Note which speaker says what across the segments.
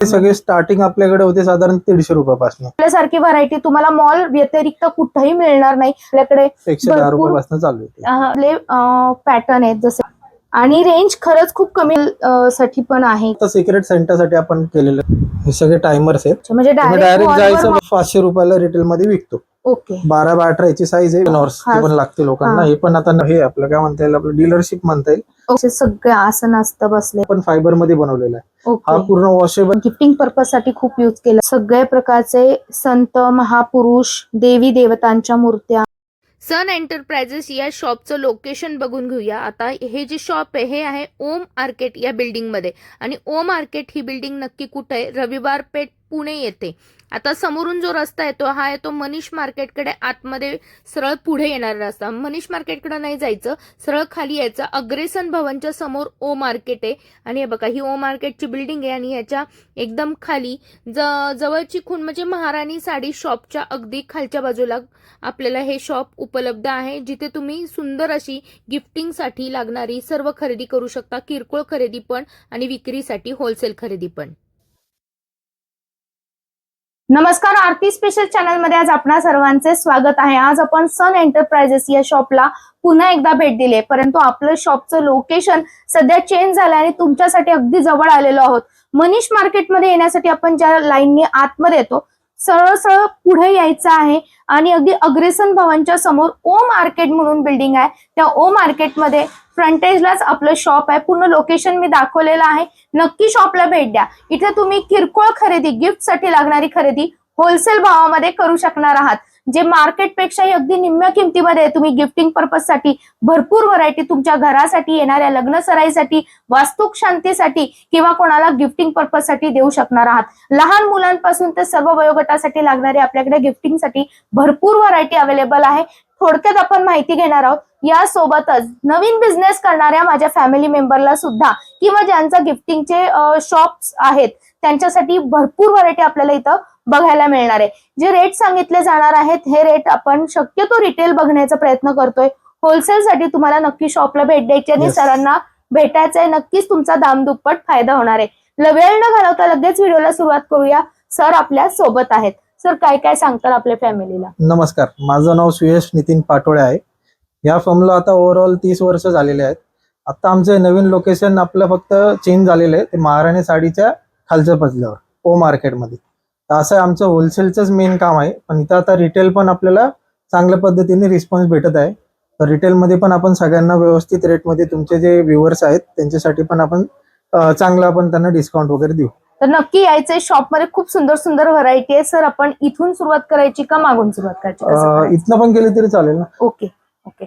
Speaker 1: हे सगळे स्टार्टिंग आपल्याकडे होते साधारण दीडशे रुपयापासून.
Speaker 2: आपल्यासारखी व्हरायटी तुम्हाला मॉल व्यतिरिक्त कुठेही मिळणार नाही. आपल्याकडे
Speaker 1: एकशे दहा
Speaker 2: भरपूर-
Speaker 1: रुपयापासून चालू होते
Speaker 2: आपले पॅटर्न आहेत जसे आणि रेंज खरंच खूप कमी अं, साठी पण आहे.
Speaker 1: आता सिक्रेट सेंटरसाठी आपण केलेलं हे सगळे टायमर्स आहेत.
Speaker 2: म्हणजे
Speaker 1: डायरेक्ट जायचं
Speaker 2: डायरेक्ट
Speaker 1: पाचशे रुपयाला रिटेल मध्ये विकतो.
Speaker 2: ओके.
Speaker 1: बारा बाय अठरा याची साईज आहे नॉर्स
Speaker 2: हा.
Speaker 1: पण लागते लोकांना.
Speaker 2: हा.
Speaker 1: हे पण आता हे आपलं काय म्हणता येईल आपलं डीलरशिप म्हणता येईल.
Speaker 2: असे सगळे आसन असतं बसले.
Speaker 1: पण फायबरमध्ये बनवलेलं आहे. हा
Speaker 2: ओके.
Speaker 1: पूर्ण वॉशेबल
Speaker 2: गिफ्टिंग पर्पजसाठी खूप युज केला. सगळ्या प्रकारचे संत महापुरुष देवी देवतांच्या मूर्त्या.
Speaker 3: सन एंटरप्राइजेस या शॉपचं लोकेशन बघून घेऊया. आता हे जे शॉप आहे हे आहे ओम आर्केट या बिल्डिंगमध्ये आणि ओम आर्केट ही बिल्डिंग नक्की कुठे आहे? रविवार पेठ पुणे येते. आता समोरून जो रस्ता येतो हा येतो मनीष मार्केटकडे. आतमध्ये सरळ पुढे येणारा रस्ता. मनीष मार्केटकडे नाही जायचं सरळ खाली यायचं. अग्रेसन भवनच्या समोर ओ मार्केट आहे. आणि हे बघा ही ओ मार्केटची बिल्डिंग आहे आणि याच्या एकदम खाली ज जवळची खूण म्हणजे महाराणी साडी शॉपच्या अगदी खालच्या बाजूला आपल्याला हे शॉप उपलब्ध आहे. जिथे तुम्ही सुंदर अशी गिफ्टिंगसाठी लागणारी सर्व खरेदी करू शकता. किरकोळ खरेदी पण आणि विक्रीसाठी होलसेल खरेदी पण.
Speaker 2: नमस्कार आरती स्पेशल चॅनलमध्ये आज आपणा सर्वांचे स्वागत आहे. आज आपण सन एंटरप्राइजेस या शॉपला पुन्हा एकदा भेट दिली आहे. परंतु आपलं शॉपचं लोकेशन सध्या चेंज झालं आणि तुमच्यासाठी अगदी जवळ आलेलो आहोत. मनीष मार्केटमध्ये येण्यासाठी आपण ज्या लाईनने आतमध्ये येतो सरळ सरळ पुढे यायचं आहे आणि अगदी अग्रेसन भवनच्या समोर ओ मार्केट म्हणून बिल्डिंग आहे. त्या ओ मार्केटमध्ये फ्रंटेजलाच आपलं शॉप आहे. पूर्ण लोकेशन मी दाखवलेलं आहे. नक्की शॉपला भेट द्या. इथे तुम्ही किरकोळ खरेदी गिफ्टसाठी लागणारी खरेदी होलसेल भावामध्ये करू शकणार आहात. जे मार्केटपेक्षाही अगदी निम्म्या किमतीमध्ये तुम्ही गिफ्टिंग पर्पजसाठी भरपूर व्हरायटी तुमच्या घरासाठी येणाऱ्या लग्न सराईसाठी वास्तुक शांतीसाठी किंवा कोणाला गिफ्टिंग पर्पजसाठी देऊ शकणार आहात. लहान मुलांपासून ते सर्व वयोगटासाठी लागणारी आपल्याकडे गिफ्टिंगसाठी भरपूर व्हरायटी अवेलेबल आहे. थोडक्यात आपण माहिती घेणार आहोत. यासोबतच नवीन बिझनेस करणाऱ्या माझ्या फॅमिली मेंबरला सुद्धा किंवा ज्यांचा गिफ्टिंगचे शॉप्स आहेत त्यांच्यासाठी भरपूर व्हरायटी आपल्याला इथं बघायला मिळणार आहे. जे रेट सांगितले जाणार आहेत हे रेट आपण शक्यतो रिटेल बघण्याचा प्रयत्न करतोय. होलसेल साठी तुम्हाला नक्की शॉपला भेट द्यायची आणि
Speaker 1: Yes.
Speaker 2: सरांना भेटायचंय नक्कीच तुमचा दाम दुप्पट फायदा होणार आहे. ल- वेळ न घालवता लगेच व्हिडिओला सुरुवात करूया. सर आपल्यासोबत आहेत. सर काय काय सांगतात आपल्या फॅमिलीला
Speaker 1: नमस्कार. माझं नाव सुयश नितीन पाटोळे आहे. या फर्मला आता ओव्हरऑल तीस वर्ष झालेले आहेत. आता आमचं नवीन लोकेशन आपलं फक्त चेंज झालेलं आहे. ते महाराणी साडीच्या खालच्या पजल्यावर ओ मार्केटमध्ये तर असं आमचं होलसेलचंच मेन काम आहे. पण इथं आता रिटेल पण आपल्याला चांगल्या पद्धतीने रिस्पॉन्स भेटत आहे. तर रिटेलमध्ये पण आपण सगळ्यांना व्यवस्थित रेटमध्ये तुमचे जे व्ह्युअर्स आहेत त्यांच्यासाठी पण आपण चांगलं आपण त्यांना डिस्काउंट वगैरे देऊ.
Speaker 2: तर नक्की यायचंय. शॉपमध्ये खूप सुंदर सुंदर व्हरायटी आहे. सर आपण इथून सुरुवात करायची का मागून सुरुवात करायचं?
Speaker 1: इथनं पण केली तरी चालेल ना.
Speaker 2: ओके ओके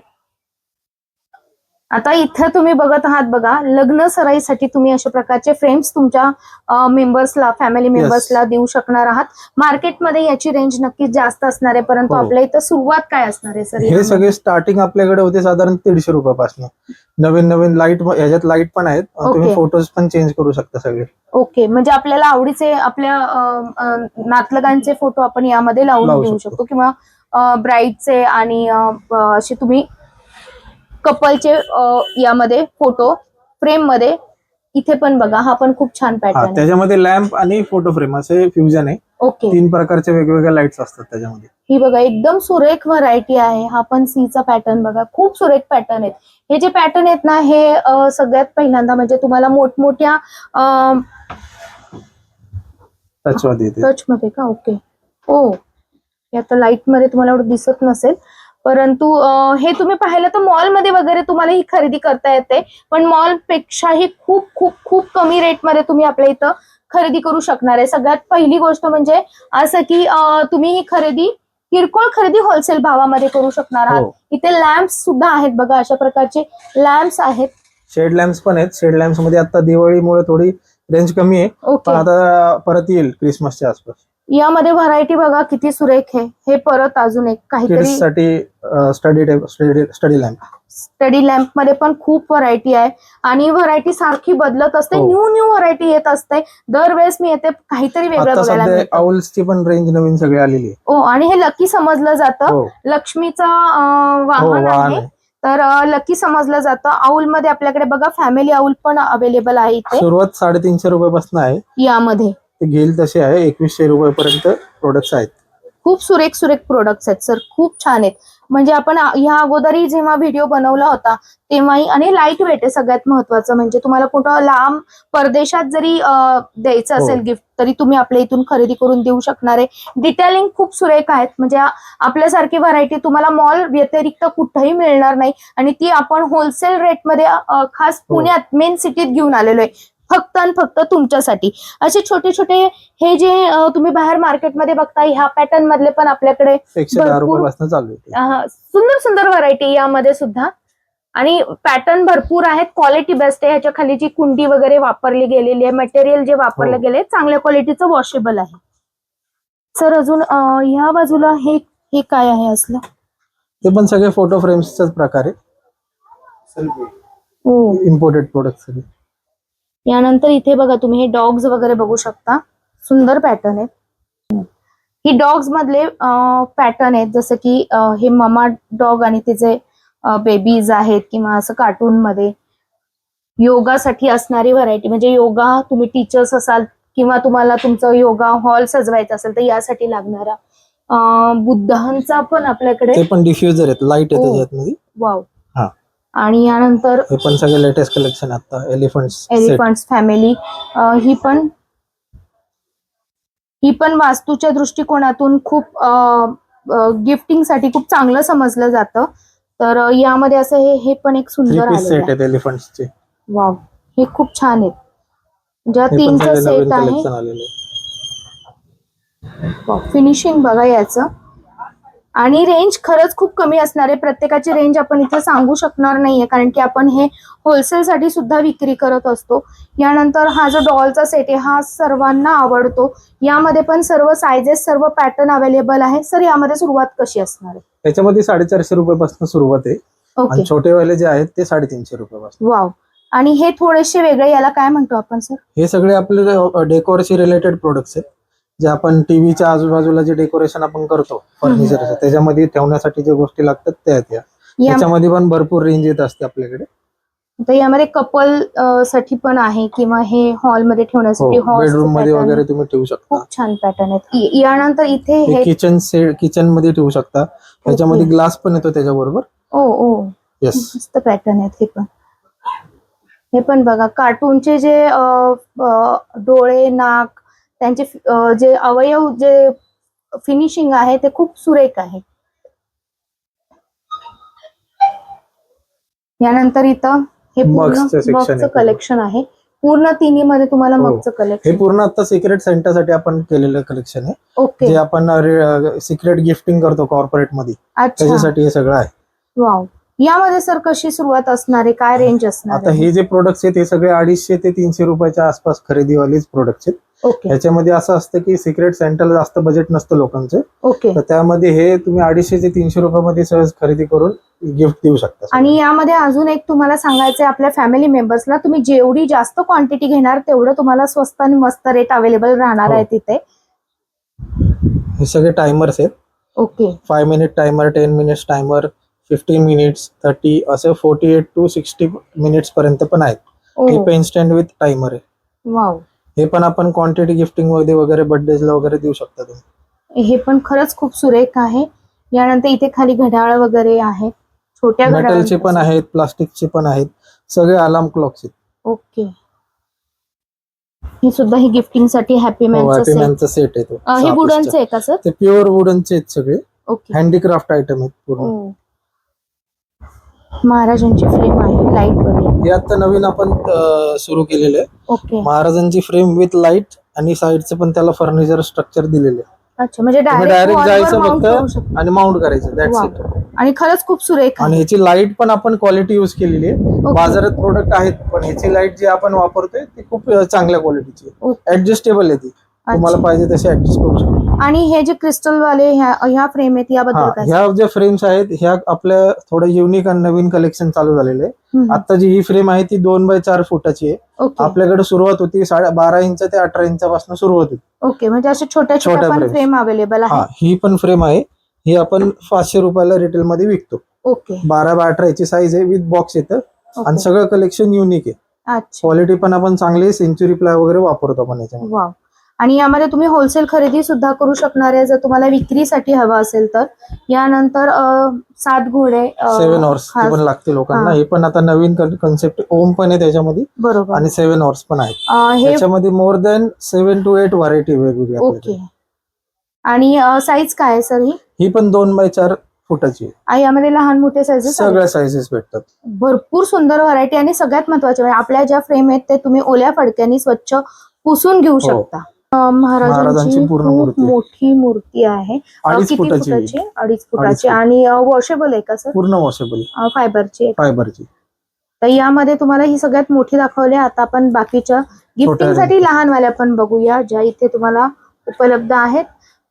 Speaker 2: आता इथं तुम्ही बघत आहात बघा लग्न सराईसाठी तुम्ही अशा प्रकारचे फ्रेम्स तुमच्या मेंबर्सला फॅमिली मेंबर्सला देऊ शकणार आहात. मार्केटमध्ये याची रेंज नक्कीच जास्त असणार आहे परंतु
Speaker 1: हो.
Speaker 2: आपल्या इथं सुरुवात काय असणार आहे सर?
Speaker 1: हे सगळे स्टार्टिंग आपल्याकडे होते साधारण दीडशे रुपयापासून. नवीन नवीन लाइट याच्यात लाइट पण आहेत. तुम्ही. फोटोज पण चेंज करू शकता सगळे.
Speaker 2: ओके म्हणजे आपल्याला आवडीचे आपल्या नातलगांचे फोटो आपण यामध्ये लावून
Speaker 1: लावू
Speaker 2: देऊ.
Speaker 1: शकतो
Speaker 2: किंवा ब्राईडचे आणि असे तुम्ही कपलचे यामध्ये फोटो फ्रेममध्ये इथे पण बघा हा पण खूप छान पॅटर्न
Speaker 1: त्याच्यामध्ये लॅम्प आणि फोटो फ्रेम असे फ्युजन आहे.
Speaker 2: ओके
Speaker 1: तीन प्रकारचे वेगवेगळ्या लाईट्स असतात त्याच्यामध्ये.
Speaker 2: ही बघा एकदम सुरेख व्हरायटी आहे. हा पण सीचा पॅटर्न बघा. खूप सुरेख पॅटर्न आहेत. हे जे पॅटर्न आहेत ना हे सगळ्यात पहिल्यांदा म्हणजे तुम्हाला मोठमोठ्या टच मध्ये का? ओके ओ हे आता लाइटमध्ये तुम्हाला एवढं दिसत नसेल. परंतु हे तुम्ही पाहिलं तर मॉलमध्ये वगैरे तुम्हाला ही खरेदी करता येते. पण मॉल पेक्षाही खूप खूप खूप कमी रेटमध्ये तुम्ही आपल्या इथं खरेदी करू शकणार आहे. सगळ्यात पहिली गोष्ट म्हणजे असं की तुम्ही ही खरेदी किरकोळ खरेदी होलसेल भावामध्ये करू शकणार आहात.
Speaker 1: हो.
Speaker 2: इथे लॅम्प्स सुद्धा आहेत बघा अशा प्रकारचे लॅम्प्स आहेत.
Speaker 1: शेड लॅम्प्स पण आहेत. शेड लॅम्प्समध्ये आता दिवाळीमुळे थोडी रेंज कमी आहे. पण आता परत येईल क्रिसमसच्या आसपास.
Speaker 2: यामध्ये व्हरायटी बघा किती सुरेख आहे. हे परत अजून एक काहीतरी
Speaker 1: साठी स्टडी स्टडी लॅम्प
Speaker 2: स्टडी लॅम्पमध्ये पण खूप व्हरायटी आहे. आणि व्हरायटी सारखी बदलत असते. न्यू न्यू व्हरायटी येत असते. दरवेळेस मी येते काहीतरी वेगळं बघायला
Speaker 1: औल्सची पण रेंज नवीन सगळी आलेली आहे.
Speaker 2: हो आणि हे लकी समजलं जातं.
Speaker 1: हो.
Speaker 2: लक्ष्मीचं
Speaker 1: हो
Speaker 2: वाहन आहे. तर लकी समजलं जातं. आऊल मध्ये आपल्याकडे बघा फॅमिली आऊल पण अवेलेबल आहे इथे.
Speaker 1: सुरुवात साडेतीनशे रुपयापासून आहे.
Speaker 2: यामध्ये.
Speaker 1: ते घेईल तसे आहे. एकवीसशे रुपयापर्यंत प्रोडक्ट्स आहेत.
Speaker 2: खूप सुरेख सुरेख प्रोडक्ट्स आहेत सर खूप छान आहेत. म्हणजे आपण ह्या अगोदरही जेव्हा व्हिडिओ बनवला होता तेव्हाही आणि लाइट वेट आहे सगळ्यात महत्वाचं. म्हणजे तुम्हाला कुठं लांब परदेशात जरी द्यायचं
Speaker 1: हो.
Speaker 2: असेल गिफ्ट तरी तुम्ही आपल्या इथून खरेदी करून देऊ शकणार आहे. डिटेलिंग खूप सुरेख आहेत. म्हणजे आपल्यासारखी व्हरायटी तुम्हाला मॉल व्यतिरिक्त कुठंही मिळणार नाही. आणि ती आपण होलसेल रेटमध्ये खास
Speaker 1: हो.
Speaker 2: पुण्यात मेन सिटीत घेऊन आलेलो आहे. फक्त आणि फक्त तुमच्यासाठी. असे छोटे छोटे हे जे तुम्ही बाहेर मार्केटमध्ये बघता ह्या पॅटर्न मधले पण आपल्याकडे सुंदर सुंदर व्हरायटी यामध्ये सुद्धा. आणि पॅटर्न भरपूर आहेत. क्वालिटी बेस्ट आहे. ह्याच्या खाली जी कुंडी वगैरे वापरली गेलेली आहे मटेरियल जे वापरलं
Speaker 1: हो.
Speaker 2: गेले चांगल्या क्वालिटीचं वॉशेबल आहे. सर अजून ह्या बाजूला हे हे काय आहे असलं?
Speaker 1: ते पण सगळे फोटो फ्रेम्सचाच प्रकार आहे
Speaker 2: हो.
Speaker 1: इम्पोर्टेड प्रोडक्ट सगळे.
Speaker 2: यानंतर इथे बघा तुम्ही हे डॉग्स वगैरे बघू शकता सुंदर पॅटर्न आहेत ही डॉग्स मधले पॅटर्न आहेत जसं की हे ममा डॉग आणि तिचे बेबीज आहेत किंवा असं कार्टून मध्ये योगासाठी असणारी व्हरायटी म्हणजे योगा तुम्ही टीचर्स असाल किंवा तुम्हाला तुमचं योगा हॉल सजवायचा असेल तर यासाठी लागणारा बुद्धांचा पण आपल्याकडे
Speaker 1: ते पण डिफ्युजर आहेत लाइट आहे. त्याच्यात
Speaker 2: वाव
Speaker 1: हा.
Speaker 2: आणि यानंतर
Speaker 1: हे पण सगळे लेटेस्ट कलेक्शन आता एलिफंट्स
Speaker 2: एलिफंट्स फॅमिली ही पण ही पण वास्तूच्या दृष्टिकोनातून खूप गिफ्टिंगसाठी खूप चांगलं समजलं जातं. तर यामध्ये असं हे हे पण एक सुंदर
Speaker 1: सेट
Speaker 2: आहे.
Speaker 1: आहेत एलिफंट्सचे
Speaker 2: वाव हे खूप छान आहेत. ज्या तीनचा सेट आहे. फिनिशिंग बघा याचं. आणि रेंज खरंच खूप कमी असणार. आहे प्रत्येकाची रेंज आपण इथे सांगू शकणार नाहीये कारण की आपण हे होलसेल साठी सुद्धा विक्री करत असतो. यानंतर हा जो डॉलचा सेट आहे हा सर्वांना आवडतो. यामध्ये पण सर्व सायझेस सर्व पॅटर्न अवेलेबल आहे सर यामध्ये सुरुवात कशी असणार आहे?
Speaker 1: त्याच्यामध्ये साडेचारशे रुपयापासून सुरुवात आहे.
Speaker 2: ओके.
Speaker 1: आणि छोटेवाले जे आहेत ते साडेतीनशे रुपयापासून.
Speaker 2: वाव. आणि हे थोडेसे वेगळे याला काय म्हणतो आपण सर?
Speaker 1: हे सगळे आपले डेकोरशी रिलेटेड प्रोडक्ट्स आहेत. जे आपण टीव्हीच्या आजूबाजूला जे डेकोरेशन आपण करतो फर्निचरचं त्याच्यामध्ये ठेवण्यासाठी जे गोष्टी लागतात त्या आहेत या.
Speaker 2: या
Speaker 1: त्याच्यामध्ये पण भरपूर रेंज येत असते आपल्याकडे.
Speaker 2: तर यामध्ये कपलसाठी पण आहे किंवा हे हॉलमध्ये ठेवण्यासाठी
Speaker 1: हो
Speaker 2: horse बेडरूममध्ये.
Speaker 1: वगैरे तुम्ही ठेवू शकता.
Speaker 2: खूप छान पॅटर्न आहेत. इ- यानंतर इथे
Speaker 1: हे किचन सेट किचनमध्ये ठेवू शकता. त्याच्यामध्ये ग्लास पण येतो त्याच्याबरोबर.
Speaker 2: ओ ओ.
Speaker 1: येस
Speaker 2: मस्त पॅटर्न आहेत हे पण. हे पण बघा कार्टूनचे जे अ, अ, डोळे नाक त्यांचे जे अवयव जे फिनिशिंग आहे ते खूप सुरेख आहे. यानंतर इथं हे पूर्ण. कलेक्शन आहे पूर्ण. तिन्ही मध्ये तुम्हाला
Speaker 1: हो.
Speaker 2: मगचं
Speaker 1: हे
Speaker 2: कलेक्शन
Speaker 1: पूर्ण आता सिक्रेट सेंटरसाठी आपण केलेलं कलेक्शन आहे.
Speaker 2: ओके
Speaker 1: जे आपण सिक्रेट गिफ्टिंग करतो
Speaker 2: कॉर्पोरेटमध्ये.
Speaker 1: त्याच्यासाठी हे सगळं आहे.
Speaker 2: वाव यामध्ये सर कशी सुरुवात असणार आहे? काय रेंज असणार
Speaker 1: आता हे जे प्रोडक्ट्स आहेत हे सगळे अडीचशे ते तीनशे रुपयाच्या आसपास खरेदीवालेच प्रोडक्ट्स आहेत.
Speaker 2: ओके.
Speaker 1: ह्याच्यामध्ये असं असतं की सिक्रेट सेंटरला जास्त बजेट नसतं लोकांचं.
Speaker 2: ओके.
Speaker 1: तर त्यामध्ये हे तुम्ही अडीचशे ते तीनशे रुपयामध्ये सहज खरेदी करून गिफ्ट देऊ शकता
Speaker 2: आणि यामध्ये अजून एक तुम्हाला सांगायचं आहे आपल्या फॅमिली मेंबर्सला तुम्ही जेवढी जास्त क्वांटिटी घेणार तेवढं तुम्हाला स्वस्त आणि मस्त रेट अवेलेबल राहणार
Speaker 1: हो.
Speaker 2: आहे तिथे.
Speaker 1: हे सगळे टायमर्स आहेत.
Speaker 2: Okay.
Speaker 1: Five minute timer ten minutes timer fifteen minutes thirty असं forty eight to sixty minutes पर्यंत पण आहेत.
Speaker 2: ओ
Speaker 1: हे. पेन स्टँड विथ टायमर आहे.
Speaker 2: वाव
Speaker 1: हे पण आपण क्वांटिटी गिफ्टिंगमध्ये वगैरे बर्थडेला वगैरे देऊ शकता तुम्ही.
Speaker 2: हे पण खरंच खूप सुरेख आहे. यानंतर इथे खाली घड्याळ वगैरे आहेत छोट्या
Speaker 1: मेटलचे पण आहेत प्लास्टिकचे पण आहेत. सगळे अलार्म क्लॉक्स आहेत.
Speaker 2: ओके हे सुद्धा ही गिफ्टिंगसाठी हॅपी
Speaker 1: हो,
Speaker 2: मॅनचं सेट
Speaker 1: आहे तो.
Speaker 2: हे वुडनचं
Speaker 1: चा.
Speaker 2: आहे का सर
Speaker 1: ते प्युअर वुडनचे आहेत सगळे.
Speaker 2: ओके
Speaker 1: हँडीक्राफ्ट आयटम आहेत पूर्ण.
Speaker 2: ओ महाराजांची फ्रेम आहे लाइट वगैरे
Speaker 1: हे आता नवीन आपण सुरू केलेले आहे
Speaker 2: ओके
Speaker 1: महाराजांची फ्रेम विथ लाइट आणि साईडचं पण त्याला फर्निचर स्ट्रक्चर दिलेले आहे.
Speaker 2: अच्छा म्हणजे
Speaker 1: तुम्ही
Speaker 2: डायरेक्ट
Speaker 1: जायचं फक्त आणि माउंट करायचं दॅट्स. इट
Speaker 2: आणि खरंच खूप सुरेख
Speaker 1: आणि ह्याची लाइट पण आपण क्वालिटी युज केलेली आहे. बाजारात प्रोडक्ट आहेत पण ह्याची लाइट जी आपण वापरतोय ती खूप चांगल्या क्वालिटीची. ऍडजस्टेबल आहे ती तुम्हाला. पाहिजे तशी ऍडजस्ट करू शकता
Speaker 2: आणि हे जे क्रिस्टल वाले ह्या ह्या फ्रेम आहेत याबद्दल
Speaker 1: हा
Speaker 2: काय?
Speaker 1: ह्या ज्या फ्रेम्स आहेत ह्या आपल्या थोडं युनिक आणि नवीन कलेक्शन चालू झालेलं आहे
Speaker 2: हम्म.
Speaker 1: आता जी ही फ्रेम आहे ती दोन बाय चार फुटाची आहे.
Speaker 2: ओके
Speaker 1: आपल्याकडे सुरुवात होती साडे बारा इंच ते अठरा इंचापासून सुरुवात होती.
Speaker 2: ओके म्हणजे अशा छोट्या छोट्या
Speaker 1: छोट्या
Speaker 2: पण
Speaker 1: frames.
Speaker 2: फ्रेम अवेलेबल
Speaker 1: हा
Speaker 2: आहे
Speaker 1: ही पण फ्रेम आहे. ही आपण पाचशे रुपयाला रिटेल मध्ये विकतो.
Speaker 2: ओके
Speaker 1: बारा बाय अठरा याची साईज आहे विथ बॉक्स येतं. आणि
Speaker 2: ओके.
Speaker 1: सगळं कलेक्शन युनिक आहे.
Speaker 2: अच्छा.
Speaker 1: क्वालिटी पण आपण चांगली सेंचुरी प्लाय वगैरे वापरतो आपण याच्यामध्ये.
Speaker 2: आणि यामध्ये तुम्ही होलसेल खरेदी सुद्धा करू शकणार आहे जर तुम्हाला विक्रीसाठी हवा असेल तर. यानंतर सात घोडे
Speaker 1: सेव्हन हॉर्स
Speaker 2: हा,
Speaker 1: पण लागते लोकांना.
Speaker 2: हा.
Speaker 1: हे पण आता नवीन कन्सेप्ट ओम पण आहे त्याच्यामध्ये.
Speaker 2: बरोबर.
Speaker 1: आणि सेव्हन हॉर्स पण आहेत.
Speaker 2: अं, हे
Speaker 1: त्याच्यामध्ये more than seven to eight variety वेगवेगळी
Speaker 2: ओके. आणि साईज काय आहे सर ही?
Speaker 1: ही पण दोन बाय चार फुटाची आहे.
Speaker 2: आणि यामध्ये लहान मोठे साईजेस
Speaker 1: सगळ्या साईजेस भेटतात.
Speaker 2: भरपूर सुंदर व्हरायटी आणि सगळ्यात महत्त्वाचे म्हणजे आपल्या ज्या फ्रेम आहेत ते तुम्ही ओल्या फडक्यानी स्वच्छ पुसून घेऊ शकता. अं, महाराजांची
Speaker 1: महाराजांची पूर्ण
Speaker 2: खूप
Speaker 1: मूर्ती.
Speaker 2: मोठी मूर्ती आहे. अं,
Speaker 1: अडीच
Speaker 2: किती
Speaker 1: फुटाची. आहे.
Speaker 2: फुटाची? अडीच फुटाची. आणि वॉशेबल आहे का सर
Speaker 1: पूर्ण वॉशेबल
Speaker 2: फायबरची आहे
Speaker 1: फायबरची
Speaker 2: तर यामध्ये तुम्हाला ही सगळ्यात मोठी दाखवली आता आपण बाकीच्या गिफ्टिंगसाठी लहानवाल्या पण बघूया ज्या इथे तुम्हाला उपलब्ध आहेत.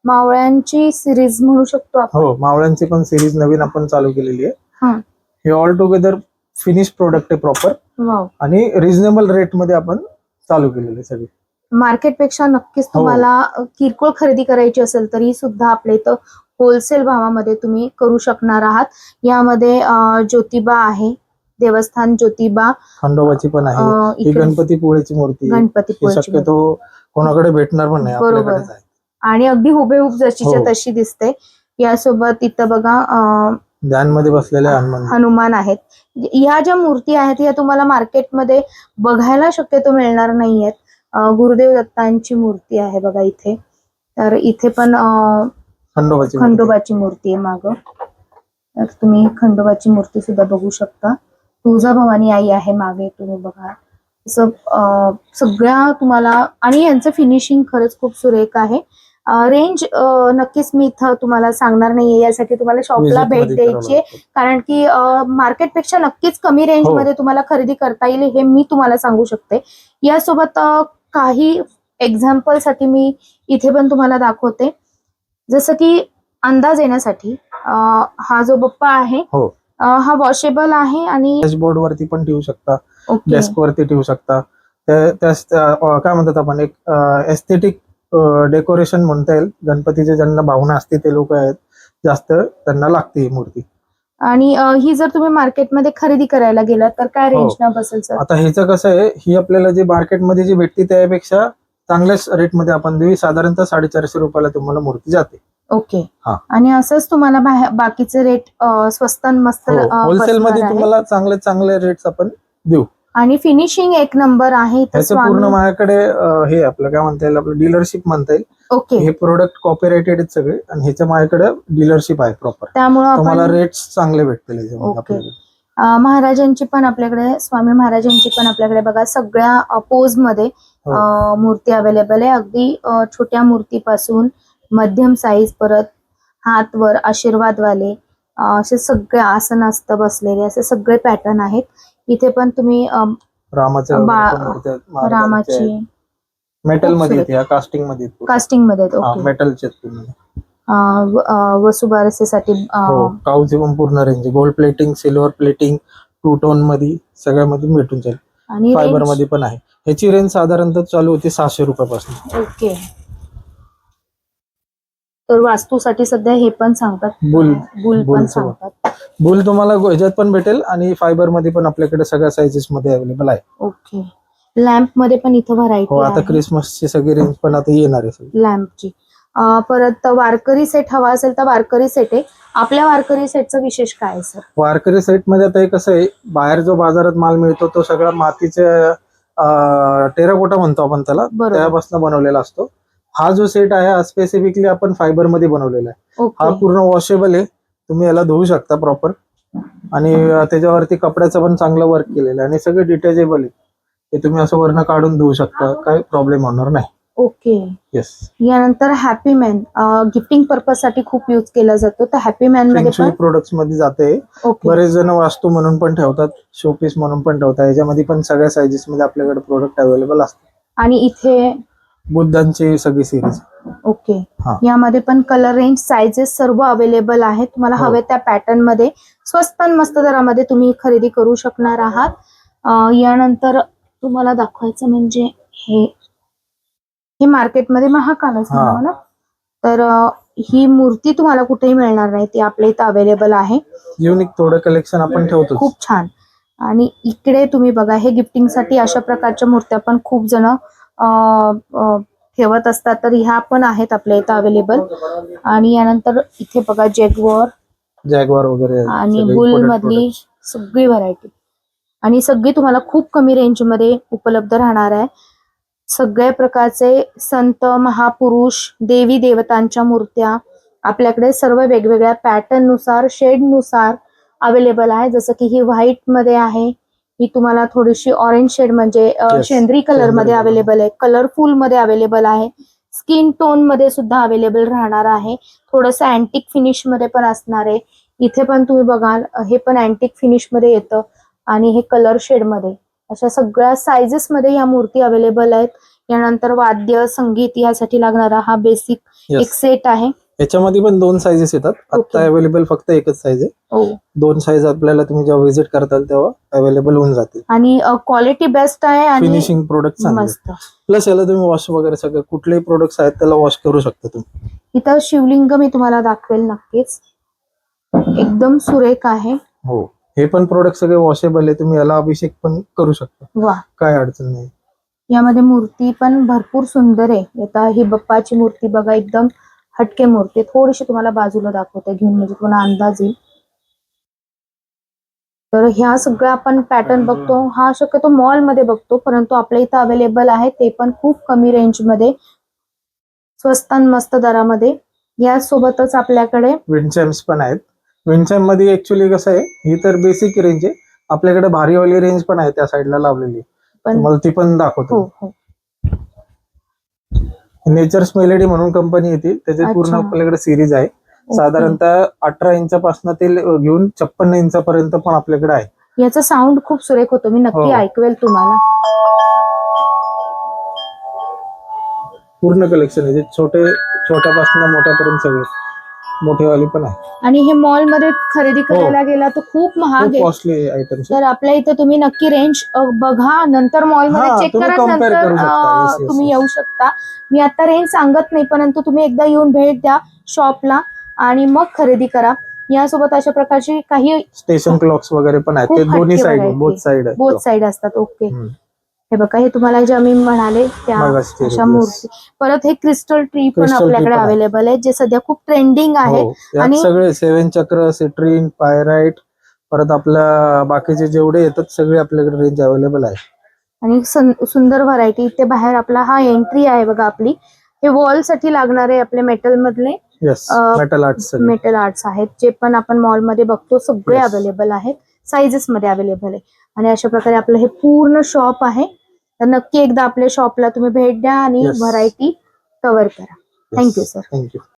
Speaker 2: मावळ्यांची सिरीज म्हणू शकतो आपण.
Speaker 1: हो मावळ्यांची पण सिरीज नवीन आपण चालू केलेली आहे.
Speaker 2: हं.
Speaker 1: हे ऑल टुगेदर फिनिश प्रोडक्ट आहे प्रॉपर
Speaker 2: वाव
Speaker 1: आणि रिझनेबल रेटमध्ये आपण चालू केलेले आहे सगळे.
Speaker 2: मार्केटपेक्षा नक्कीच
Speaker 1: हो.
Speaker 2: तुम्हाला किरकोळ खरेदी करायची असेल तरी सुद्धा आपल्या इथं होलसेल भावामध्ये तुम्ही करू शकणार आहात. यामध्ये ज्योतिबा आहे देवस्थान ज्योतिबा.
Speaker 1: खंडोबाची पण आहे.
Speaker 2: अं,
Speaker 1: ही
Speaker 2: इकडे
Speaker 1: गणपती पोळीची मूर्ती शक्यतो कोणाकडे भेटणार पण नाही
Speaker 2: बरोबर. आणि अगदी हुबेहूब जशीच्या
Speaker 1: हो.
Speaker 2: तशी दिसते. यासोबत इथं बघा
Speaker 1: ध्यानमध्ये बसलेले हनुमान.
Speaker 2: हनुमान आहेत. ह्या ज्या मूर्ती आहेत ह्या तुम्हाला मार्केटमध्ये बघायला शक्यतो मिळणार नाहीयेत. गुरुदेव दत्तांची मूर्ती आहे बघा इथे. तर इथे पण
Speaker 1: खंडोबाची मूर्ती.
Speaker 2: खंडोबाची मूर्ती आहे माग. तर तुम्ही खंडोबाची मूर्ती सुद्धा बघू शकता. तुळजाभवानी आई आहे मागे तुम्ही बघा. सगळ्या तुम्हाला आणि यांचं फिनिशिंग खरंच खूप सुरेख आहे. रेंज नक्कीच मी इथं तुम्हाला सांगणार नाहीये. यासाठी तुम्हाला शॉपला भेट द्यायची. कारण की मार्केटपेक्षा नक्कीच कमी रेंज
Speaker 1: हो.
Speaker 2: मध्ये तुम्हाला खरेदी करता येईल हे मी तुम्हाला सांगू शकते. यासोबत काही एक्झाम्पलसाठी मी इथे पण तुम्हाला दाखवते. जसं की अंदाज येण्यासाठी हा जो बप्पा आहे
Speaker 1: हो.
Speaker 2: हा वॉशेबल आहे आणि
Speaker 1: डॅशबोर्ड वरती पण ठेवू शकता. डेस्क वरती ठेवू शकता. काय म्हणतात आपण एक एस्थेटिक डेकोरेशन म्हणता येईल. गणपतीचे ज्यांना भावना असते ते लोक आहेत. जास्त त्यांना लागते ही मूर्ती.
Speaker 2: आणि अं, ही जर तुम्ही मार्केटमध्ये खरेदी करायला गेलात तर काय
Speaker 1: हो.
Speaker 2: रेंज न बसेल सर
Speaker 1: आता ह्याचं कसं आहे ही आपल्याला जी मार्केटमध्ये जी भेटते त्यापेक्षा चांगल्याच रेटमध्ये आपण देऊ साधारणतः साडेचारशे रुपयाला तुम्हाला मूर्ती जाते
Speaker 2: ओके
Speaker 1: हा.
Speaker 2: आणि असंच तुम्हाला बाहे- बाकीचे रेट स्वस्त आणि मस्त अं,
Speaker 1: होलसेल
Speaker 2: बसणार
Speaker 1: मध्ये
Speaker 2: आहे.
Speaker 1: तुम्हाला चांगले चांगले रेट्स आपण देऊ
Speaker 2: आणि फिनिशिंग एक नंबर आहे इथं
Speaker 1: ह्याचं पूर्ण
Speaker 2: स्वामी
Speaker 1: माझ्याकडे अं, हे आपलं काय म्हणता येईल आपलं डीलरशिप म्हणता येईल.
Speaker 2: ओके
Speaker 1: हे प्रोडक्ट कॉपीराइटेड आहेत सगळे आणि ह्याच्या माझ्याकडे डीलरशिप आहे प्रॉपर
Speaker 2: त्यामुळं
Speaker 1: तुम्हाला
Speaker 2: आपण
Speaker 1: रेट्स चांगले भेटतील याच्यामध्ये
Speaker 2: अं, महाराजांची पण आपल्याकडे स्वामी महाराजांची पण आपल्याकडे बघा सगळ्या पोजमध्ये
Speaker 1: हो.
Speaker 2: अं, मूर्ती अवेलेबल आहे. अगदी अं, छोट्या मूर्तीपासून मध्यम साईज परत हात वर आशीर्वादवाले अं, असे सगळे आसनस्त बसलेले असे सगळे पॅटर्न आहेत. इथे पण तुम्ही
Speaker 1: रामाच्या रामाची
Speaker 2: मेटलमध्ये
Speaker 1: कास्टिंगमध्ये.
Speaker 2: कास्टिंगमध्ये
Speaker 1: मेटलचे
Speaker 2: वसुबारसेसाठी
Speaker 1: काऊची पण पूर्ण range gold plating silver plating two टोनमध्ये सगळ्यामध्ये भेटून जाईल.
Speaker 2: आणि
Speaker 1: फायबरमध्ये पण आहे. ह्याची रेंज साधारणतः चालू होती सहाशे रुपयापासून.
Speaker 2: ओके. तर वास्तूसाठी सध्या हे पण सांगतात.
Speaker 1: बुल
Speaker 2: बुल पण. सांगतात.
Speaker 1: बुल तुम्हाला ह्याच्यात पण भेटेल आणि फायबरमध्ये पण आपल्याकडे सगळ्या साईजेस मध्ये अवेलेबल आहे.
Speaker 2: ओके लॅम्पमध्ये पण इथं
Speaker 1: हो आता क्रिसमसची सगळी रेंज पण आता येणार आहे सगळी.
Speaker 2: लॅम्पची अं, परत वारकरी सेट हवा असेल तर वारकरी सेट आहे. आपल्या वारकरी सेटचं विशेष काय आहे सर
Speaker 1: वारकरी सेटमध्ये आता हे कसं आहे बाहेर जो बाजारात माल मिळतो तो सगळा मातीच्या टेराकोटा म्हणतो आपण त्याला
Speaker 2: बरोबर.
Speaker 1: त्यापासून बनवलेला असतो. हा जो सेट आहे हा स्पेसिफिकली आपण फायबरमध्ये बनवलेला आहे. हा
Speaker 2: ओके
Speaker 1: पूर्ण वॉशेबल आहे. तुम्ही याला धुवू शकता प्रॉपर आणि त्याच्यावरती कपड्याचं पण चांगलं वर्क केलेलं आहे. आणि सगळे डिटेचेबल आहे. ते तुम्ही असं वरनं काढून धुवू शकता. काही प्रॉब्लेम होणार नाही.
Speaker 2: ओके.
Speaker 1: येस
Speaker 2: यानंतर हॅपी मॅन गिफ्टिंग पर्पजसाठी खूप युज केला जातो. तर हॅपी
Speaker 1: मॅनमध्ये प्रोडक्ट्समध्ये जाते. बरेच जण वास्तू म्हणून पण ठेवतात. शोपीस म्हणून पण ठेवतात. याच्यामध्ये पण सगळ्या साईजेस मध्ये आपल्याकडे प्रोडक्ट अवेलेबल असतात.
Speaker 2: आणि इथे
Speaker 1: बुद्धांची सगळी सिरीज
Speaker 2: ओके.
Speaker 1: हा.
Speaker 2: यामध्ये पण कलर रेंज सायझेस सर्व अवेलेबल आहेत. तुम्हाला
Speaker 1: हो.
Speaker 2: हवे त्या पॅटर्नमध्ये. स्वस्त आणि मस्त दरामध्ये तुम्ही खरेदी करू शकणार आहात. अं, यानंतर तुम्हाला दाखवायचं म्हणजे हे हे मार्केटमध्ये महाकालच
Speaker 1: हा.
Speaker 2: म्हणावं ना? तर अं, ही मूर्ती तुम्हाला कुठेही मिळणार नाही. ती आपल्या इथं अवेलेबल आहे.
Speaker 1: युनिक थोडं कलेक्शन आपण ठेवतो
Speaker 2: खूप छान. आणि इकडे तुम्ही बघा हे गिफ्टिंगसाठी अशा प्रकारच्या मूर्त्या पण खूप जण ठेवत असतात तर ह्या पण आहेत आपल्या इथं अवेलेबल आणि यानंतर इथे बघा जेगवॉर
Speaker 1: जॅगवार वगैरे.
Speaker 2: आणि बुल मधली. सगळी व्हरायटी आणि सगळी तुम्हाला खूप कमी रेंजमध्ये उपलब्ध राहणार आहे सगळ्या प्रकारचे संत महापुरुष देवी देवतांच्या मूर्त्या आपल्याकडे सर्व वेगवेगळ्या पॅटर्ननुसार शेडनुसार अवेलेबल आहे जसं की ही व्हाईटमध्ये आहे ही तुम्हाला थोडीशी ऑरेंज शेड म्हणजे शेंद्री
Speaker 1: कलरमध्ये.
Speaker 2: अवेलेबल आहे. कलरफुलमध्ये अवेलेबल आहे. स्किन टोनमध्ये सुद्धा अवेलेबल राहणार आहे. थोडंसं अँटिक फिनिशमध्ये पण असणार आहे. इथे पण तुम्ही बघाल हे पण अँटिक फिनिशमध्ये येतं. आणि हे कलर शेडमध्ये. अशा सगळ्या सायझेस मध्ये या मूर्ती अवेलेबल आहेत. यानंतर वाद्य संगीत यासाठी लागणारा हा बेसिक
Speaker 1: Yes.
Speaker 2: एक सेट आहे.
Speaker 1: याच्यामध्ये पण दोन साईजेस येतात. आता. अवेलेबल फक्त एकच साईज आहे.
Speaker 2: हो.
Speaker 1: दोन साईज आपल्याला तुम्ही जेव्हा व्हिजिट करताल तेव्हा अवेलेबल होऊन जातील.
Speaker 2: आणि क्वालिटी बेस्ट आहे आणि
Speaker 1: फिनिशिंग प्रोडक्ट प्लस याला तुम्ही वॉश वगैरे सगळे कुठलेही प्रोडक्ट्स आहेत त्याला वॉश करू शकता तुम्ही.
Speaker 2: इथं शिवलिंग मी तुम्हाला दाखवेल नक्कीच. एकदम सुरेख आहे.
Speaker 1: हो. हे पण प्रोडक्ट सगळे वॉशेबल आहे. तुम्ही याला अभिषेक पण करू शकता.
Speaker 2: वा.
Speaker 1: काय अडचण नाही.
Speaker 2: यामध्ये मूर्ती पण भरपूर सुंदर आहे. आता ही बप्पाची मूर्ती बघा एकदम हटके मूर्ती. थोडीशी तुम्हाला बाजूला दाखवते घेऊन म्हणजे तुम्हाला अंदाज येईल. तर ह्या सगळ्या आपण पॅटर्न बघतो हा शक्यतो मॉलमध्ये बघतो परंतु आपल्या इथं अवेलेबल आहे ते पण खूप कमी रेंजमध्ये स्वस्त आणि मस्त दरामध्ये. यासोबतच आपल्याकडे
Speaker 1: विंडचॅम्स पण आहेत. विंडचॅममध्ये ऍक्च्युली कसं आहे ही तर बेसिक रेंज आहे. आपल्याकडे भारीवाली रेंज पण आहे त्या साईडला लावलेली.
Speaker 2: पण
Speaker 1: तुम्हाला ती पण
Speaker 2: हो
Speaker 1: दाखवतो
Speaker 2: हो.
Speaker 1: नेचर्स मेलेडी म्हणून कंपनी येते त्याचे पूर्ण. आपल्याकडे सिरीज आहे. साधारणतः अठरा इंचापासून ते घेऊन छप्पन्न इंचापर्यंत पण आपल्याकडे आहे.
Speaker 2: याचा साऊंड खूप सुरेख होतो. मी नक्की
Speaker 1: हो.
Speaker 2: ऐकवेल तुम्हाला.
Speaker 1: पूर्ण कलेक्शन आहे. जे छोटे छोट्यापासून मोठ्यापर्यंत सगळे. मोठेवाली पण आहे.
Speaker 2: आणि हे मॉलमध्ये खरेदी करायला गेला तर खूप महाग
Speaker 1: खूप
Speaker 2: आहे.
Speaker 1: कॉस्टली आयटम्स
Speaker 2: तर आपल्या इथं तुम्ही नक्की रेंज बघा. नंतर मॉलमध्ये
Speaker 1: हा,
Speaker 2: चेक
Speaker 1: तुम्ही
Speaker 2: करा
Speaker 1: compare
Speaker 2: नंतर
Speaker 1: करू शकता.
Speaker 2: अं,
Speaker 1: Yes, yes,
Speaker 2: तुम्ही. येऊ शकता. मी आता रेंज सांगत नाही परंतु तुम्ही एकदा येऊन भेट द्या शॉपला आणि मग खरेदी करा. यासोबत अशा प्रकारची काही
Speaker 1: स्टेशन क्लॉक्स वगैरे पण आहेत.
Speaker 2: खूप
Speaker 1: ते दोन्ही
Speaker 2: हटके
Speaker 1: साईड. बोथ साईड
Speaker 2: बोथ
Speaker 1: आहेत
Speaker 2: साईड असतात. ओके
Speaker 1: हम्म.
Speaker 2: हे बघा हे तुम्हाला जे आम्ही म्हणाले त्या अशा. मूर्ती. परत हे क्रिस्टल ट्री पण आपल्याकडे. अवेलेबल आहे. जे सध्या खूप ट्रेंडिंग आहे
Speaker 1: हो
Speaker 2: आणि-
Speaker 1: सगळे सेवन चक्र सिट्रीन पायराइट परत आपल्या बाकीचे जेवढे येतात सगळे आपल्याकडे रेंज अवेलेबल आहे.
Speaker 2: आणि सुंदर व्हरायटी इथे बाहेर आपला हा एंट्री आहे बघा आपली. हे वॉलसाठी लागणारे आपले मेटल मधले
Speaker 1: मेटल आर्ट्स
Speaker 2: मेटल आर्ट्स आहेत जे पण आपण मॉलमध्ये बघतो सगळे. अवेलेबल आहेत. साइजेस मध्ये अवेलेबल आहे. आणि अशा प्रकारे आपलं हे पूर्ण शॉप आहे. तर नक्की एकदा आपल्या शॉपला तुम्ही भेट द्या आणि
Speaker 1: Yes.
Speaker 2: व्हरायटी कव्हर करा. Thank you sir
Speaker 1: thank you